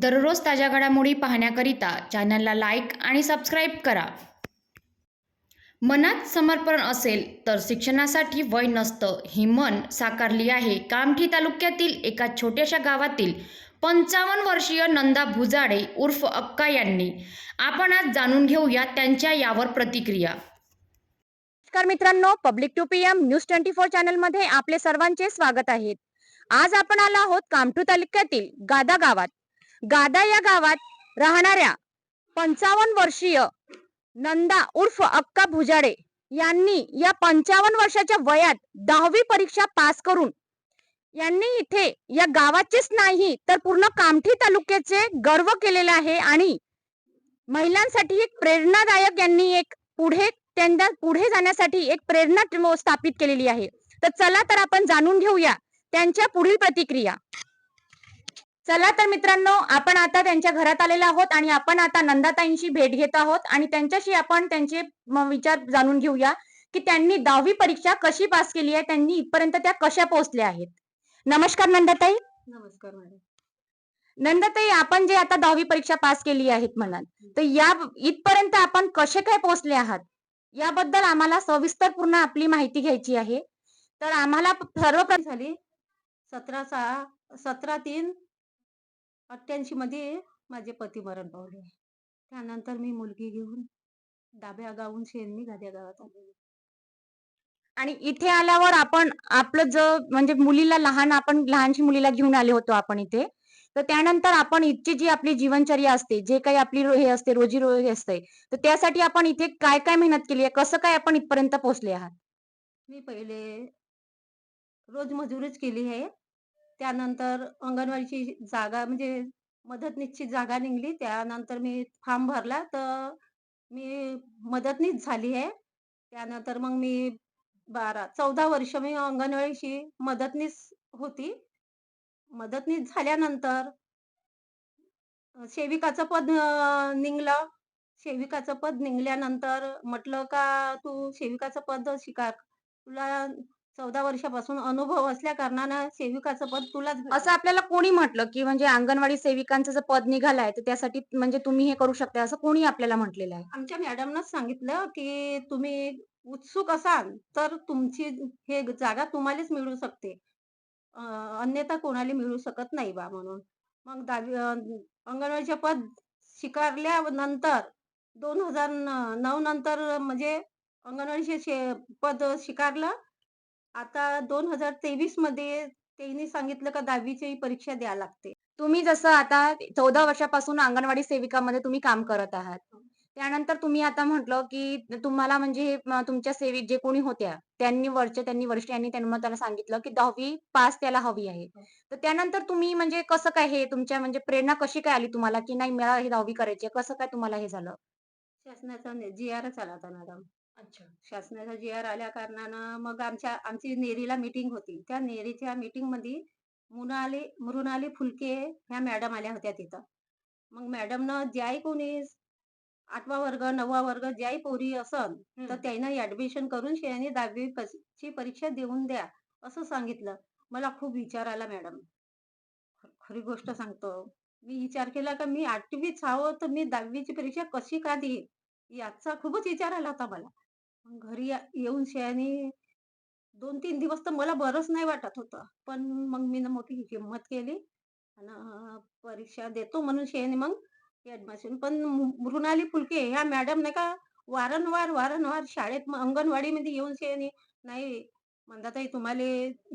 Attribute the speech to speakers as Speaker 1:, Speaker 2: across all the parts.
Speaker 1: दररोज ताज्या घडामोडी पाहण्याकरिता चॅनलला लाईक आणि सबस्क्राईब करा. मनात समर्पण असेल तर शिक्षणासाठी वय नसतं ही मन साकारली आहे कामठी तालुक्यातील एका छोट्याशा गावातील पंचावन्न वर्षीय नंदा भुजाडे उर्फ अक्का यांनी. आपण आज जाणून घेऊया त्यांच्या यावर प्रतिक्रिया.
Speaker 2: नमस्कार मित्रांनो public two P M news twenty four चॅनलमध्ये आपले सर्वांचे स्वागत आहे. आज आपण आलो आहोत कामठू तालुक्यातील गादा गावात. गादा या गावात राहणाऱ्या पंचावन्न वर्षीय नंदा उर्फ अक्का भुजाडे यांनी या पंचावन्न वर्षाच्या वयात दहावी परीक्षा पास करून यांनी इथे या गावाचेच नाही तर पूर्ण कामठी तालुक्याचे गर्व केलेले आहे आणि महिलांसाठी एक प्रेरणादायक यांनी एक पुढे त्यांना पुढे जाण्यासाठी एक प्रेरणा स्थापित केलेली आहे. तर चला तर आपण जाणून घेऊया त्यांच्या पुढील प्रतिक्रिया. चला तर मित्रांनो आपण आता त्यांच्या घरात आलेलो आहोत आणि आपण आता नंदाताईंशी भेट घेत आहोत आणि त्यांच्याशी आपण त्यांचे विचार जाणून घेऊया की त्यांनी दहावी परीक्षा कशी पास केली आहे त्यांनी इथपर्यंत त्या कशा पोहोचल्या आहेत. नमस्कार नंदाताई.
Speaker 3: नमस्कार मॅडम.
Speaker 2: नंदाताई आपण जे आता दहावी परीक्षा पास केली आहेत म्हणाल तर या इथपर्यंत आपण कसे काय पोहोचले आहात? याबद्दल आम्हाला सविस्तर पूर्ण आपली माहिती घ्यायची आहे. तर आम्हाला सर्वप्रथम
Speaker 3: झाली सतरा सहा सतरा तीन अठ्ठ्याऐंशी मध्ये माझे पती मरण पावले. त्यानंतर मी मुलगी घेऊन डाब्या गावून शेणनी गाद्या गावात आलेली.
Speaker 2: आणि इथे आल्यावर आपण आपलं जो म्हणजे मुलीला लहान आपण लहानशी मुलीला घेऊन आले होतो आपण इथे. तर त्यानंतर आपण इथची जी आपली जीवनचर्या असते जे काही आपली रो- हे असते रोजी रोजी असते तर त्यासाठी आपण इथे काय काय मेहनत केली आहे? कसं काय आपण इथपर्यंत पोहोचले आहात?
Speaker 3: मी पहिले रोज मजुरीच केली आहे. त्यानंतर अंगणवाडीची जागा म्हणजे मदतनीसची जागा निघली. त्यानंतर मी फॉर्म भरला तर मी मदतनीस झाली आहे. त्यानंतर मग मी बारा चौदा वर्ष मी अंगणवाडीची मदतनीस होती. मदतनीस झाल्यानंतर सेविकाचं पद निघलं. सेविकाचं पद निघल्यानंतर म्हटलं का तू सेविकाचं पद शिकार तुला चौदा वर्षापासून अनुभव असल्या कारणानं सेविकाचं पद तुलाच भेटेल.
Speaker 2: असं आपल्याला कोणी म्हटलं की म्हणजे अंगणवाडी सेविकांचं जर पद निघालंय तर त्यासाठी म्हणजे तुम्ही हे करू शकता असं कोणी आपल्याला म्हटलेलं आहे?
Speaker 3: आमच्या मॅडमनंच सांगितलं की तुम्ही उत्सुक असाल तर तुमची हे जागा तुम्हालाच मिळू शकते. अं, अन्यथा कोणाला मिळू शकत नाही बा म्हणून. मग दहावी अं, अंगणवाडीचे पद स्वीकारल्यानंतर दोन हजार नऊ नंतर म्हणजे अंगणवाडीचे शे- पद स्वीकारलं. आता दोन हजार तेवीसमध्ये त्यांनी सांगितलं का दहावीची परीक्षा द्या लागते.
Speaker 2: तुम्ही जसं आता चौदा वर्षापासून अंगणवाडी सेविकामध्ये तुम्ही काम करत आहात. त्यानंतर तुम्ही आता म्हटलं की तुम्हाला म्हणजे हे, तुमच्या सेविक जे कोणी होत्या त्यांनी वरच्या त्यांनी वरिष्ठ यांनी त्यांना त्याला सांगितलं की दहावी पास त्याला हवी आहे. तर त्यानंतर तुम्ही म्हणजे कसं काय हे तुमच्या म्हणजे प्रेरणा कशी काय आली तुम्हाला की नाही मला हे दहावी करायची? कसं काय तुम्हाला हे झालं?
Speaker 3: शासनाचा जी आरच आला होता मॅडम. अच्छा. शासनाचा जी आर आल्या कारणानं मग आमच्या आमची नेरीला मीटिंग होती. त्या नेरीच्या मीटिंगमध्ये मुनाली मृणाली फुलके ह्या मॅडम आल्या होत्या तिथं. मग मॅडमनं ज्याही कोणी आठवा वर्ग नववा वर्ग ज्याही पोरी असन तर त्यानं ऍडमिशन करून शेणी दहावी पस- ची परीक्षा देऊन द्या असं सांगितलं. मला खूप विचार आला मॅडम खरी गोष्ट सांगतो. मी विचार केला का मी आठवीच आहो तर मी दहावीची परीक्षा कशी का देईन? याचा खूपच विचार आला होता मला. घरी येऊन शयानी दोन तीन दिवस तर मला बरंच नाही वाटत होतं. पण मग मी ना मोठी हिंमत केली आणि परीक्षा देतो म्हणून शयानी मग ऍडमिशन पण मृणाली फुलके ह्या मॅडम नाही का वारंवार वारंवार शाळेत अंगणवाडीमध्ये येऊन शयानी नाही म्हणतात तुम्हाला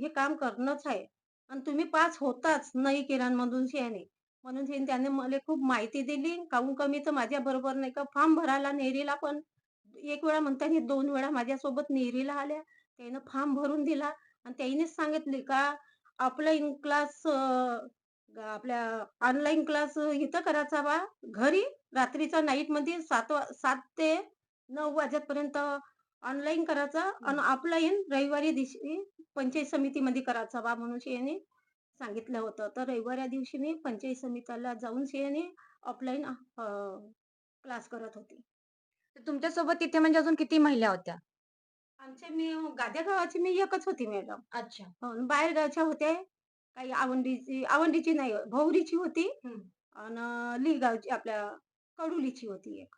Speaker 3: हे काम करणंच आहे. आणि तुम्ही पास होताच नाही किराणमधून शयानी म्हणून त्याने मला खूप माहिती दिली. काहून कमी तर माझ्या बरोबर नाही का फॉर्म भरायला नेरीला पण एक वेळा म्हणता येईल दोन वेळा माझ्यासोबत नेरीला आल्या. त्यानं फॉर्म भरून दिला. आणि त्यानेच सांगितले का ऑफलाईन क्लास आपल्या ऑनलाईन क्लास इथं करायचा बा घरी. रात्रीचा नाईटमध्ये सात सात ते नऊ वाजेपर्यंत ऑनलाईन करायचा आणि ऑफलाईन रविवारी दिवशी पंचायत समितीमध्ये करायचा बा म्हणून यांनी सांगितलं होतं. तर रविवारी दिवशी मी पंचायत समितीला जाऊन यांनी ऑफलाईन क्लास करत होते.
Speaker 2: तर तुमच्यासोबत तिथे म्हणजे अजून किती महिला होत्या?
Speaker 3: आमच्या मी गाद्या गावाची मी एकच होती मॅडम.
Speaker 2: अच्छा.
Speaker 3: बाहेर गावच्या होत्या. काही आवंडीची आवंडीची नाही भौरीची होती.
Speaker 2: हम्म.
Speaker 3: आणि लिगावची आपल्या कडुलीची होती एक.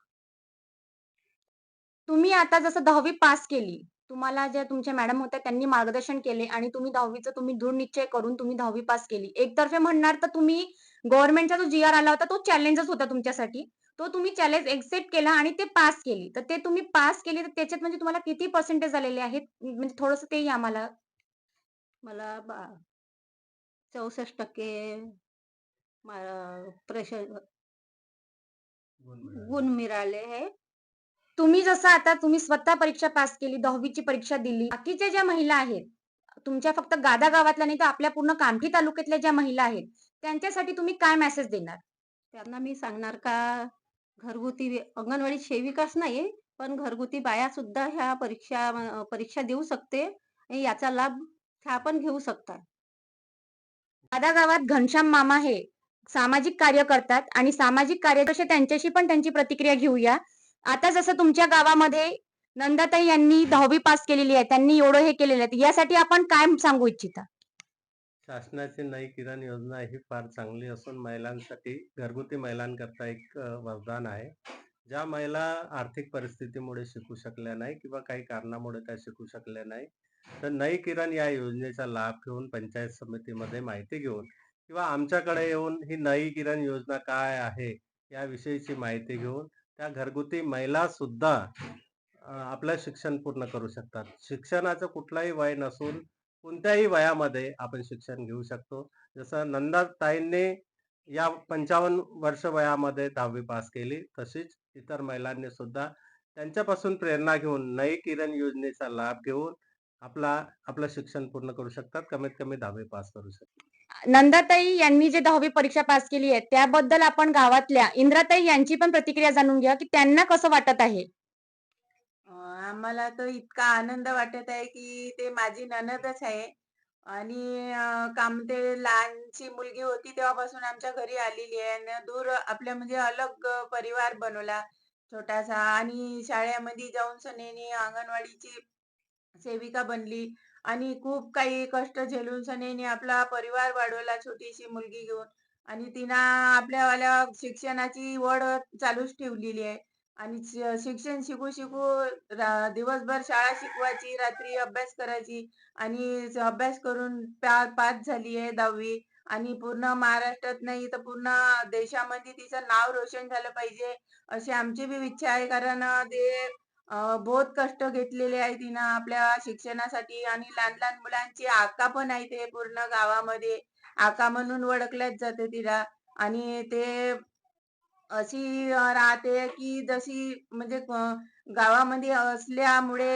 Speaker 2: तुम्ही आता जसं दहावी पास केली तुम्हाला ज्या तुमच्या मॅडम होत्या त्यांनी मार्गदर्शन केले आणि तुम्ही दहावीचं तुम्ही दृढ निश्चय करून तुम्ही दहावी पास केली. एकतर्फे म्हणणार तर तुम्ही गव्हर्नमेंटचा जो जी आर आला होता तो चॅलेंजच होता तुमच्यासाठी. तो तुम्ही चॅलेंज एक्सेप्ट केला आणि ते पास केली. तर ते तुम्ही पास केली तर त्याच्यात म्हणजे तुम्हाला किती पर्सेंटेज आलेले आहेत? म्हणजे थोडंसं तेही आम्हाला
Speaker 3: मला. चौसष्ट टक्के प्रेशर गुण मिळाले आहे.
Speaker 2: तुम्ही जसं आता तुम्ही स्वतः परीक्षा पास केली दहावीची परीक्षा दिली. बाकीच्या ज्या महिला आहेत तुमच्या फक्त गादा गावातल्या नाही तर आपल्या पूर्ण कामठी तालुक्यातल्या ज्या महिला आहेत त्यांच्यासाठी तुम्ही काय मेसेज देणार?
Speaker 3: त्यांना मी सांगणार का? घरगुती अंगणवाडी सेविकाच नाही पण घरगुती बाया सुद्धा ह्या परीक्षा परीक्षा देऊ शकते आणि याचा लाभ ह्या पण घेऊ शकतात.
Speaker 2: दादा गावात घनश्याम मामा हे सामाजिक कार्य करतात आणि सामाजिक कार्य तसे त्यांच्याशी पण त्यांची प्रतिक्रिया घेऊया. आता जसं तुमच्या गावामध्ये नंदाताई यांनी दहावी पास केलेली आहे त्यांनी एवढं हे केलेलं आहे यासाठी आपण काय सांगू इच्छिता?
Speaker 4: शासनाची नई किरण योजना ही फार चांगली असून महिलांसाठी घरगुती महिलांकरता एक वरदान आहे. ज्या महिला आर्थिक परिस्थितीमुळे शिकू शकल्या नाही किंवा काही कारणामुळे त्या शिकू शकल्या नाही तर नई किरण या योजनेचा लाभ घेऊन पंचायत समितीमध्ये माहिती घेऊन किंवा आमच्याकडे येऊन ही नई किरण योजना काय आहे याविषयीची माहिती घेऊन त्या घरगुती महिला सुद्धा आपलं शिक्षण पूर्ण करू शकतात. शिक्षणाचं कुठलाही वय नसून कोणत्याही वयामध्ये आपण शिक्षण घेऊ शकतो. जसं नंदाताईंनी या पंचावन्न वर्ष वयामध्ये दहावी पास केली तशीच इतर महिलांनी सुद्धा त्यांच्यापासून प्रेरणा घेऊन नई किरण योजनेचा लाभ घेऊन आपला आपलं शिक्षण पूर्ण करू शकतात. कमीत कमी दहावी पास करू शकतात.
Speaker 2: नंदाताई यांनी जे दहावी परीक्षा पास केली आहे त्याबद्दल आपण गावातल्या इंद्राताई यांची पण प्रतिक्रिया जाणून घ्या की त्यांना कसं वाटत आहे?
Speaker 5: आम्हाला तर इतका आनंद वाटत आहे की ते माझी नणदच आहे. आणि अं, कामते लहानची मुलगी होती तेव्हापासून आमच्या घरी आलेली आहे आणि दूर आपल्या म्हणजे अलग परिवार बनवला छोटासा. आणि शाळेमध्ये जाऊन सनेनी अंगणवाडीची सेविका बनली आणि खूप काही कष्ट झेलून सनेनी आपला परिवार वाढवला छोटीशी मुलगी घेऊन. आणि तिनं आपल्यावाल्या शिक्षणाची वड चालूच ठेवलेली आहे. आणि शिक्षण शिकू शिकू रा- दिवसभर शाळा शिकवायची रात्री अभ्यास करायची आणि अभ्यास करून पा पास झाली आहे दहावी आणि पूर्ण महाराष्ट्रात नाही तर पूर्ण देशामध्ये तिचं नाव रोशन झालं पाहिजे अशी आमची बी इच्छा आहे. कारण ते बहुत कष्ट घेतलेले आहे तिनं आपल्या शिक्षणासाठी आणि लहान लहान मुलांची आका पण आहे ते पूर्ण गावामध्ये. आका म्हणून ओळखल्याच जाते तिला आणि ते अशी राहते की जशी म्हणजे गावामध्ये असल्यामुळे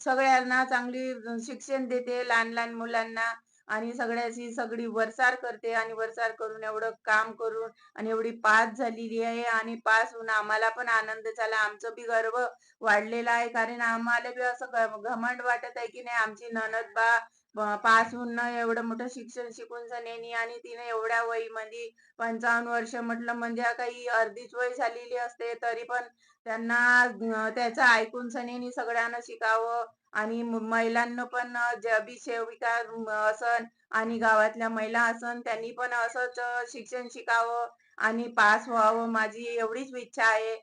Speaker 5: सगळ्यांना चांगली शिक्षण देते लहान लहान मुलांना आणि सगळ्याची सगळी वरसार करते आणि वरसार करून एवढं काम करून आणि एवढी पास झालेली आहे आणि पास होऊन आम्हाला पण आनंद झाला. आमचं बी गर्व वाढलेला आहे. कारण आम्हाला बी असं घमंड वाटत आहे की नाही आमची ननद बा पास होऊन ना एवढं मोठं शिक्षण शिकून सनेनी आणि तिने एवढ्या वयमध्ये पंचावन्न वर्ष म्हटलं म्हणजे काही अर्धीच वय झालेली असते तरी पण त्यांना त्याचं ऐकून सनेनी सगळ्यांना शिकावं आणि महिलांना पण ज्या सेविका असन आणि गावातल्या महिला असन त्यांनी पण असंच शिक्षण शिकावं आणि पास व्हावं माझी एवढीच इच्छा आहे.